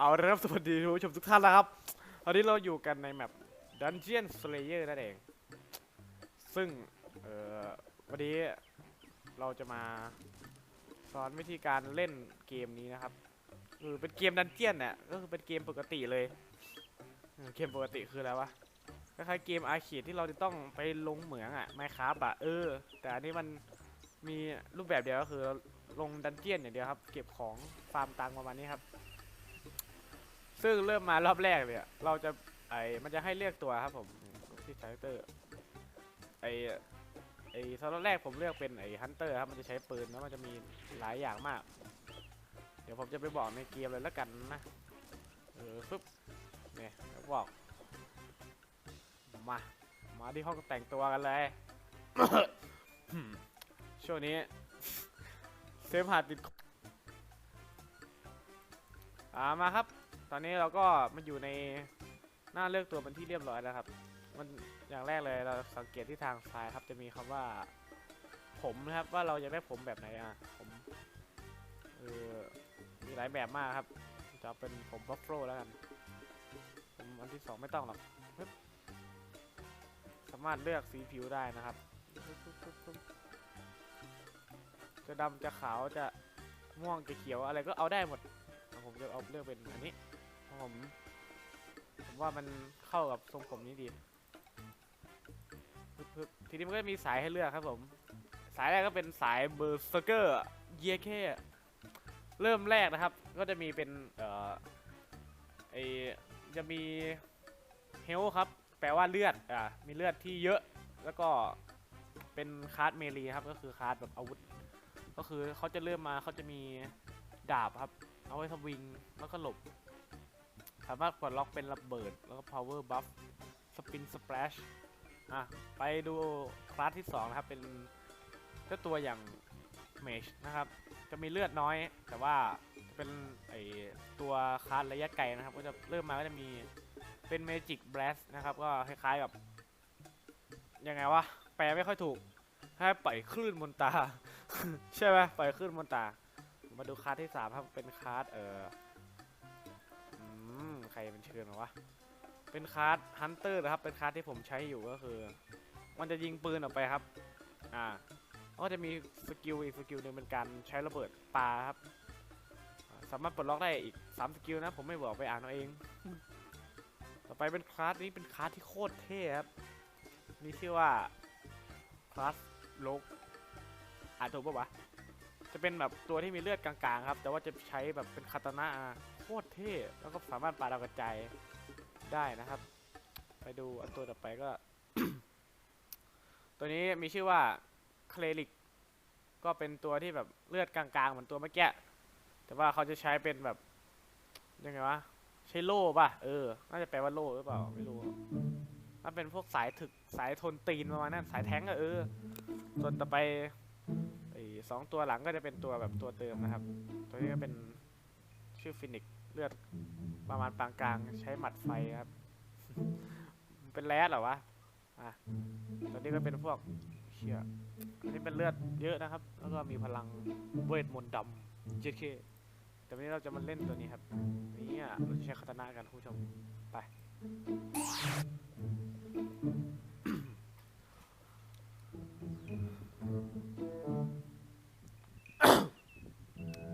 เอาละครับสวัสดีทุกผู้ชมทุกท่านนะครับตอนนี้เราอยู่กันในแมป Dungeon Slayer นั่นเอง ซึ่ง เอ่อ วันนี้เราจะมาสอนวิธีการเล่นเกมนี้นะครับ คือเป็นเกมดันเจียนเนี่ย ก็คือเป็นเกมปกติเลย เกมปกติคืออะไรวะคล้ายๆเกมอาร์เคดที่เราจะต้องไปลงเหมืองอะไมครับอะเออ แต่อันนี้มันมีรูปแบบเดียวก็คือลงดันเจียนอย่างเดียวครับ เก็บของฟาร์มตังค์ประมาณนี้ครับ ซึ่งเริ่มมารอบแรกเนี่ยเราจะไอมันจะให้เลือกตัวครับผมที่คาแรคเตอร์ไอไอตอนแรกผมเลือกเป็นไอฮันเตอร์ครับมันจะใช้ปืนแล้วมันจะมีหลายอย่างมาก เดี๋ยวผมจะไปบอกในเกมเลยแล้วกันนะเออปึ๊บเนี่ยบอกมา มาที่ห้องแต่งตัวกันเลย ช่วงนี้ เซฟหาดติดอ่ามาครับ ตอนนี้เราก็มาอยู่ในหน้าเลือกตัวเป็นที่เรียบร้อยแล้วครับ มันอย่างแรกเลยเราสังเกตที่ทางซ้ายครับ จะมีคำว่า ผมนะครับว่าเราจะได้ผมแบบไหนอะผมเออมีหลายแบบมากครับ จะเป็นผมบัฟเฟลแล้วกันผมอันที่สองไม่ต้องหรอกสามารถเลือกสีผิวได้นะครับ จะดำจะขาวจะม่วงจะเขียวอะไรก็เอาได้หมด ผมจะเอาเลือกเป็นอันนี้ ผมผมว่ามันเข้ากับทรงผมนี้ดีทีนี้มันก็มีสายให้เลือกครับผม สายแรกก็เป็นสายเบอร์เซอร์เกอร์เยเคเริ่มแรกนะครับ ก็จะมีเป็นเอ่อไอจะมีเฮลครับ แปลว่าเลือดอ่ามีเลือดที่เยอะแล้วก็เป็นคาร์ดเมลีครับ ก็คือคาร์ดแบบอาวุธ ก็คือเขาจะเริ่มมาเขาจะมีดาบครับ เอาไว้ทวิงแล้วก็หลบ สามารถปลดล็อกเป็นระเบิด แล้วก็ power buff spin splash อะ ไปดูคลาสที่ 2 นะครับ เป็นเจ้าตัวอย่าง mage นะครับ จะมีเลือดน้อย แต่ว่าเป็นไอตัวคลาสระยะไกลนะครับ ก็จะเริ่มมาก็จะมีเป็น magic blast นะครับ ก็คล้ายๆกับ ยังไงวะ แปลไม่ค่อยถูกให้ปล่อยคลื่นบนตา ใช่ไหมปล่อยคลื่นบนตา มาดูคาร์ดที่สามครับ เป็นคาร์ดเอออืมใค รเป็นเชิญมาวะ เป็นคาร์ดฮันเตอร์นะครับ เป็นคาร์ดที่ผมใช้อยู่ก็คือ มันจะยิงปืนออกไปครับ อ่าก็จะมีสกิลอีกสกิลหนึ่งเป็นการใช้ระเบิดปลาครับ สามารถปลดล็อกได้อีกสามสกิลนะ ผมไม่บอกไปอ่านเอาเอง ต่อไปเป็นคลาสนี้เป็นคลาสที่โคตรเท่ครับ มีชื่อว่าคลาสโลกอ่านถูกปะวะ จะเป็นแบบตัวที่มีเลือดกลางๆครับ แต่ว่าจะใช้แบบเป็นคาตานะโคตรเท่แล้วก็สามารถปาดาวกระจายได้นะครับ ไปดูอันตัวต่อไปก็ ตัวนี้มีชื่อว่าเคลริกก็เป็นตัวที่แบบเลือดกลางๆ เหมือนตัวเมื่อกี้แต่ว่าเขาจะใช้เป็นแบบยังไงวะใช้โล่ป่ะเออ น่าจะแปลว่าโล่หรือเปล่าไม่รู้มันเป็นพวกสายถึกสายทนตีนประมาณนั้นสายแท้งอะเออส่วนต่อไป สองตัวหลังก็จะเป็นตัวแบบตัวเติมนะครับ ตัวนี้ก็เป็นชื่อฟินิกเลือดประมาณปานกลางใช้หมัดไฟครับ เป็นแรดเหรอวะอะตัวนี้ก็เป็นพวกเชี่ยอันนี้เป็นเลือดเยอะนะครับ แล้วก็มีพลังเวทมนต์ดำเจ็ดเคแต่วันนี้เราจะมาเล่นตัวนี้ครับนี่อะเราจะใช้คาตานะกันคุณผู้ชมไป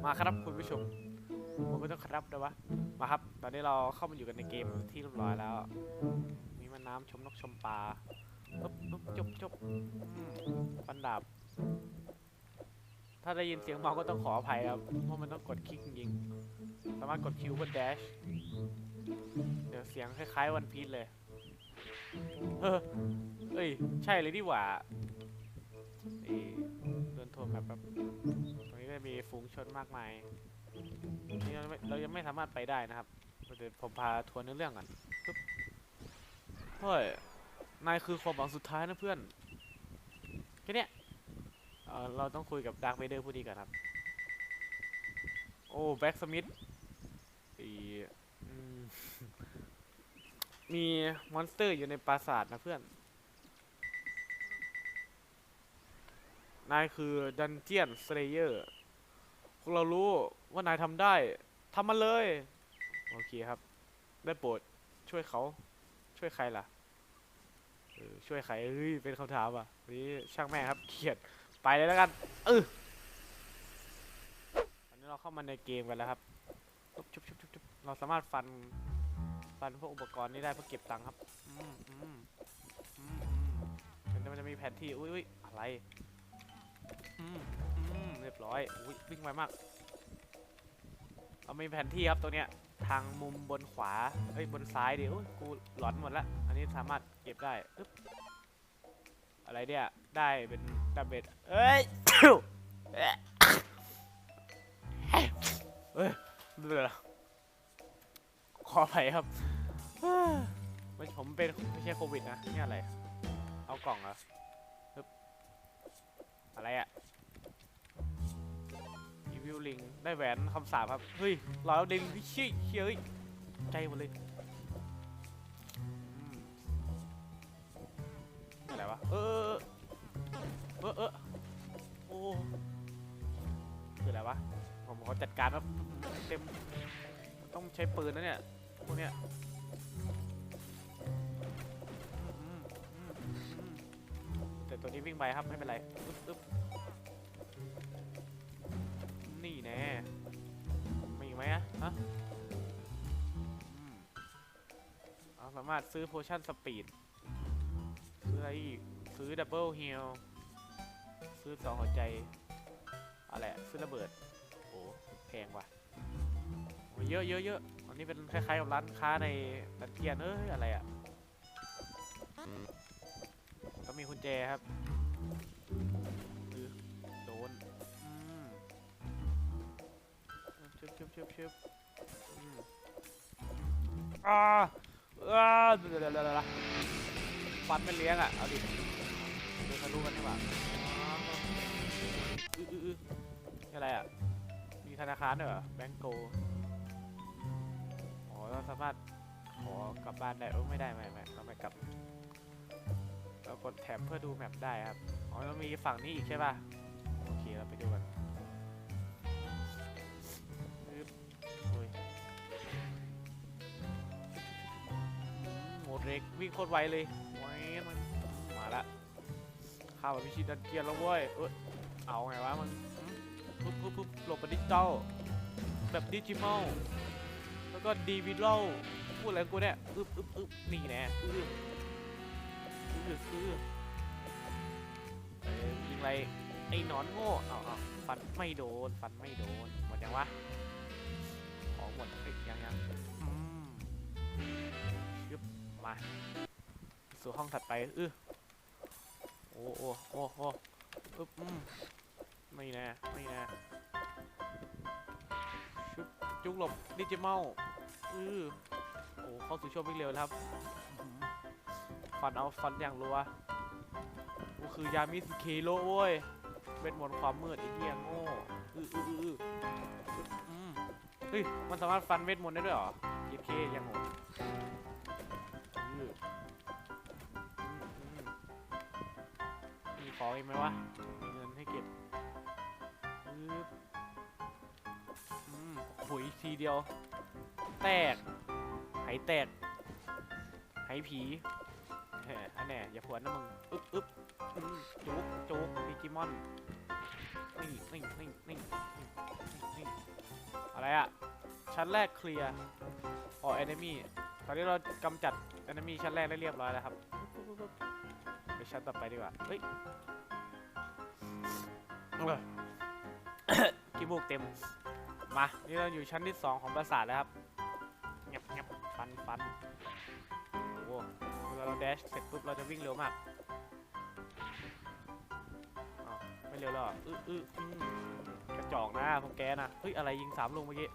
มาครับคุณผู้ชมผมไม่ต้องครับนะวะมาครับ ตอนนี้เราเข้ามาอยู่กันในเกมที่เรียบร้อยแล้ว มีม่น้ำชมนกชมปลาปึ๊บปึ๊บจบจบฟันดาบ ถ้าได้ยินเสียงเมาก็ต้องขออภัยครับ เพราะมันต้องกดคลิกจริงสามารถกดคิวบนแดช เดี๋ยวเสียงคล้ายๆวันพีชเลยเออเอ้ย ใช่เลยดีหว่าเอ้ยเดินทัวร์แบบแบบ ตรงนี้มีฝูงชนมากมายนี่เราเรายังไม่สามารถไปได้นะครับเดี๋ยวผมพาทัวร์เนื้อเรื่องก่อนปึ๊บเฮ้ยนายคือความหวังสุดท้ายนะเพื่อนแค่นี้เออเราต้องคุยกับดาร์คเวเดอร์ผู้ดีก่อนครับ โอ้แบ็กสมิธอีมีมอนสเตอร์อยู่ในปราสาทนะเพื่อน นายคือดันเจียนสเลเยอร์ พวกเรารู้ว่านายทำได้ทำมันเลย โอเคครับ ได้โปรดช่วยเขา ช่วยใครล่ะเออช่วยใครเอ้ยเป็นคำถามอะนี่ช่างแม่ครับเขียดไปเลยแล้วกันเออตอนนี้เราเข้ามาในเกมกันแล้วครับชุบชุบชุบชุบชุบเราสามารถฟันฟันพวกอุปกรณ์นี้ได้เพื่อเก็บตังค์ครับอืมอืมอืมอืมมันจะมีแผนที่อุ้ยอุ้ยอะไรอืม เรียบร้อยอุ้ยวิ่งไวมากเรามีแผนที่ครับตัวเนี้ยทางมุมบนขวาเอ้ยบนซ้ายเดิโอ้ยกูหลอนหมดละอันนี้สามารถเก็บได้อึ๊บอะไรเนี่ยได้เป็นดาเมจเอ้ยเอ้ยเบื่อขออภัยครับไม่ผมเป็นไม่ใช่โควิดนะนี่อะไร เอากล่องเหรออึ๊บอะไรอะ วิลลิง ได้แหวนคำสาปครับ เฮ้ยรอยเอดิงเฮ้ยเฮ้ยเฮ้ยใจหมดเลยอะไรวะ เออ เออเออโอ้คืออะไรวะ ผมขอจัดการครับเต็ม ต้องใช้ปืนนะเนี่ย พวกเนี้ยแต่ตัวนี้วิ่งไปครับ ไม่เป็นไร อึ๊บอึ๊บ ฮะอืมเราสามารถซื้อโพชั่นสปีด ซื้ออะไรอีก ซื้อดับเบิลฮิลซื้อสองหัวใจ อะไรอะซื้อระเบิด โอ้แพงว่ะโอ้ยเยอะเยอะเยอะอันนี้เป็นคล้ายๆกับร้านค้าในดันเจียนเอ้ยอะไรอะก็มีกุญแจครับ บชึบชึบชึบอืมอ่าอ่าเดี๋ยวเดี๋ยวเดี๋ยวเดี๋ยวฟันไม่เลี้ยงอะ เอาดิเดินทะลุกันดีกว่าอื้ออื้ออื้อนี่อะไรอะ มีธนาคารด้วยเหรอแบงก์โกอ๋อเราสามารถขอกลับบ้านได้เออไม่ได้ไม่ไม่เราไม่กลับ เรากดแถบเพื่อดูแมปได้ครับ อ๋อเรามีฝั่งนี้อีกใช่ป่ะ โอเค เราไปดูกัน เร็กวิ่งโคตรไวเลยโอ้ยมันมาละข้ามาพิชิตดันเกียร์แล้วเว้ยเอยเอาไงวะมันปุ๊บปุ๊บปุ๊บหลบไปดิจิตอลแบบดิจิมอลแล้วก็ดีวิลพูดอะไรกูเนี่ยอึบอึบอึบนี่แน่อึบอึบอึบเอ้ยยิงไรไอ้หนอนโง่เอาเอาฟันไม่โดน ฟันไม่โดน หมดยังวะ สู่ห้องถัดไปอื้อโอ้โอ้โอ้โอ้อึ๊บอืมไม่น่ไม่น่ชุบจุกหลบดิจิมอลอือโอ้เข้าสู่ช่วงวิ่งเร็วแล้วครับฟันเอาฟันอย่างรัวกูคือยามิสเคโลเว้ยเป็นมนความมืดไอ้เหี้ยโง่อืออืออืออืออืมเฮ้ย มันสามารถฟันเวทมนต์ได้ด้วยเหรอเยเคยังโหด ของอีกไหมวะมีเงินให้เก็บอืมโอ้ยทีเดียว แตกไหแตกไหผีแหมอันแน่อย่าผวนนะมึง อึ๊บอึ๊บจุกจุกดิจิมอนนี่นี่นี่นี่นี่อะไรอะชั้นแรกเคลียร์อ๋อแอนิมี่ตอนนี้เรากำจัดแอนิมี่ชั้นแรกได้เรียบร้อยแล้วครับ ชั้นต่อไปดีกว่า เฮ้ยเออขี้มูกเต็ม มา นี่เราอยู่ชั้นที่สองของปราสาทแล้วครับเงียบเงียบฟันฟันโอ้โหเวลาเราแดชเสร็จปุ๊บเราจะวิ่งเร็วมากอ้าวไม่เร็วแล้วเหรออื้ออื้ออื้อกระจอกนะพวกแกนะเฮ้ย อะไรยิงสามลูกเมื่อกี้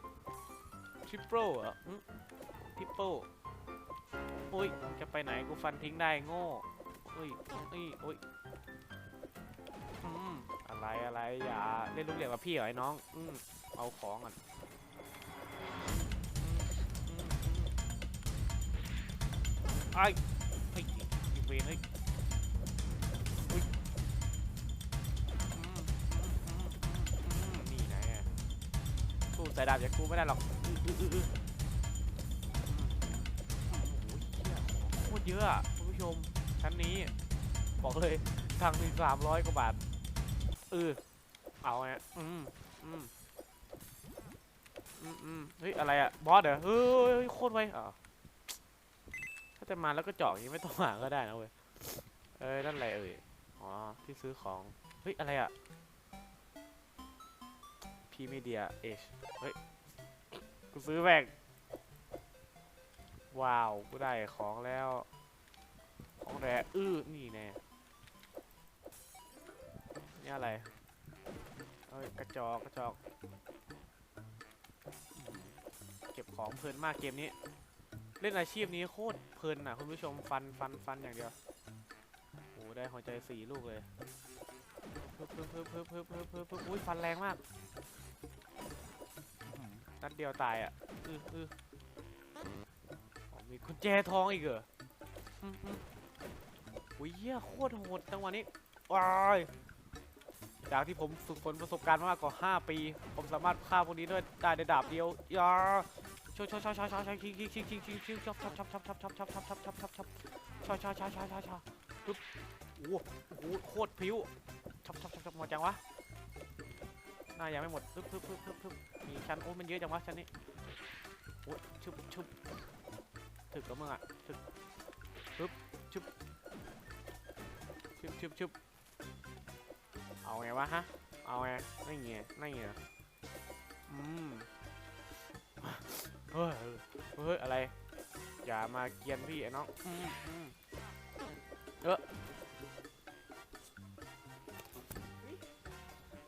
ทริปเปิลเหรอทริปเปิลโอ้ย จะไปไหนกูฟันทิ้งได้โง่ อุ้ยอุ้ยอุ้ยอืมอะไรอะไรอย่าเล่นลูกเหลี่ยมกับพี่เหรอไอ้น้องอืมเอาของก่อนไอ้ไอ้ยูเวนไอ้นี่ไงสู้สายดาบจะกกูไม่ได้หรอกโคตรเยอะคุณผู้ชม ชั้นนี้ บอกเลยทางมีสามร้อยกว่าบาทเออเอาไงอืมอืมอืมอืมเฮ้ย อะไรอะบอสเหรอเฮ้ยโคตรไวอะถ้าจะมาแล้วก็เจาะอย่างนี้ไม่ต้องมาก็ได้นะเว้ยเอ้ยนั่นอะไรเอ่ยอ๋อ ที่ซื้อของ เฮ้ย อะไรอะพีมีเดียเอชเฮ้ย กูซื้อแบกว้าว กูได้ของแล้ว ของแร่อื้อนี่แน่นี่อะไรเอ้ยกระจอกกระจอก เก็บของเพลินมากเกมนี้ เล่นอาชีพนี้โคตรเพลินอะคุณผู้ชมฟันฟันฟันอย่างเดียวโอ้ได้หัวใจสี่ลูกเลยปึ๊บปึ๊บปึ๊บปึ๊บปึ๊บปึ๊บปึ๊บปึ๊บอุ้ยฟันแรงมากนัดเดียวตายอะอืออืออ๋อมีกุญแจทองอีกเหรอ อุ้ยเหี้ยโคตรโหดจังหวะนี้ว้ายจากที่ผมฝึกฝนประสบการณ์มากกว่า 5 ปี ผมสามารถฆ่าพวกนี้ด้วยได้ในดาบเดียวยาช่วยช่วยช่วยช่วยช่วยช่วยชิงชิงชิงชิงชิงชิงชอบชอบชอบชอบชอบชอบชอบชอบชอบชอบชอบชอบช่วยช่วยช่วยช่วยช่วยช่วยปึ๊บโอ้โหโอ้โหโคตรพริ้วชอบชอบชอบชอบหมดจังวะน่ายังไม่หมดปึ๊บปึ๊บปึ๊บปึ๊บปึ๊บมีชั้นโอ้มันเยอะจังวะชั้นนี้โอ้ยชุบชุบถึกกับมึงอะถึกปึ๊บชุบชุ บชุบชุบเอาไงวะฮะ เอาไงไม่เงี้ยไม่เงี้ยอืมเฮ้ยเฮ้ยอะไร อย่ามาเกียนพี่ไอ้น้องอืมอืมเออ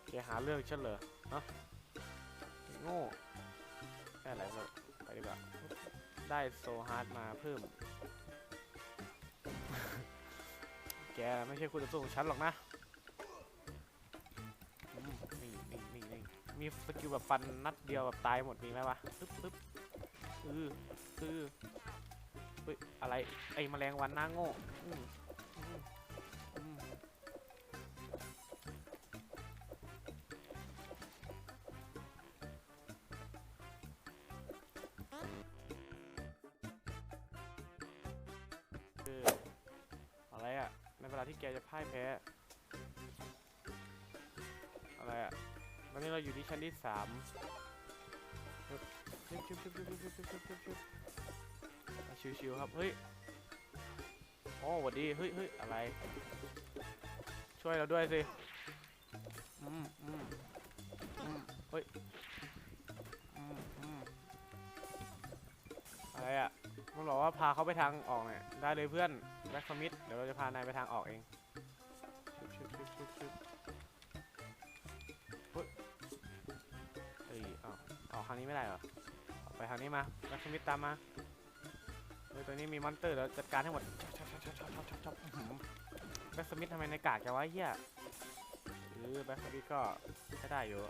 แกหาเรื่องฉันเหรอฮะโง่แค่อะไรเลยไปดีกว่าได้โซฮาร์ดมาเพิ่ม กไม่ใช่คู่ต่อสู้ของฉันหรอกนะนี่นี่นี่นี่มีสกิลแบบฟันนัดเดียวแบบตายหมดมีไหมวะปึ๊บปึ๊บอืออือเฮ้ยอะไรไอ้แมลงวันหน้าโง่ ที่สามชุบชุบชุบชุบชุบชุบชุบชุบชุบชิวๆครับ เฮ้ยโอ้หวัดดี เฮ้ยเฮ้ยอะไร ช่วยเราด้วยสิ อืมอืมอืมเฮ้ย อืมอืมอะไรอะ มันบอกว่าพาเขาไปทางออกเนี่ย ได้เลยเพื่อน แบ็คสมิธเดี๋ยวเราจะพานายไปทางออกเองชึบชึบชึบชึบ นี้ไม่ได้เหรอไปทางนี้มาแบ็คสมิธตามมาเฮ้ยตัวนี้มีมอนเตอร์แล้วจัดการให้หมดแบ็คสมิธทำไมในกากแกวะเฮียหรือแบ็คสมิธก็ใช้ได้อยู่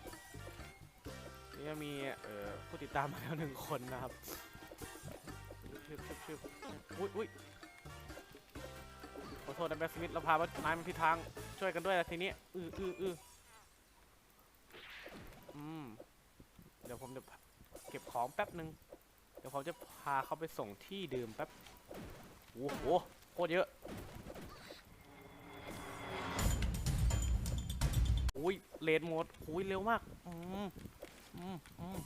นี่ก็มีเอ่อผู้ติดตามมาแล้วหนึ่งคนนะครับชึบชึบชึบอุ้ยอุ้ยขอโทษนะแบ็คสมิธเราพาไม้มันผิดทางช่วยกันด้วยนะทีนี้อืออืออืออืมเดี๋ยวผมจะ เก็บของแป๊บหนึ่งเดี๋ยวผมจะพาเขาไปส่งที่เดิมแป๊บโอ้โหโคตรเยอะอุ้ยเลนหมดอุ้ยเร็วมากอืมอืมอืม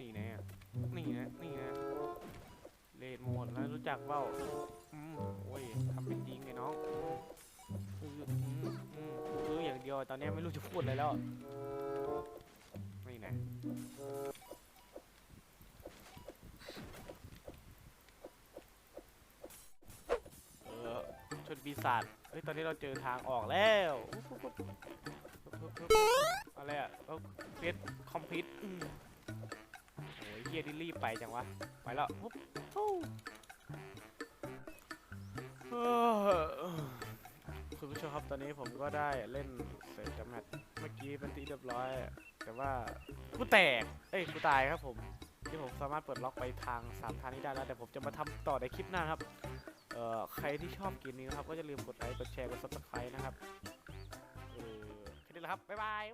นี่แน่นี่นะนี่นะเลนโหมดแล้วรู้จักเปล่าอืมโอ้ยทำเป็นจริงไงน้องอ อืออย่างเดียวตอนนี้ไม่รู้จะพูดอะไรแล้วนี่ไงเออชนปีศาจเฮ้ยตอนนี้เราเจอทางออกแล้วอะไรอะเออเฟสคอมพิวต์โอ้ยเฮียที่รีบไปจังวะไปแล้วปุ๊บ คุณผู้ชมครับตอนนี้ผมก็ได้เล่นเสร็จจากแมตช์เมื่อกี้เป็นที่เรียบร้อย แต่ว่ากูแตกเอ้ยกูตายครับผมที่ผมสามารถเปิดล็อกไปทางสามทางนี้ได้แล้วแต่ผมจะมาทำต่อในคลิปหน้าครับเอ่อใครที่ชอบเกมนี้นะครับ ก็จะลืมกดไลค์กดแชร์กดซับสไครต์นะครับเออแค่นี้แหละครับบ๊ายบาย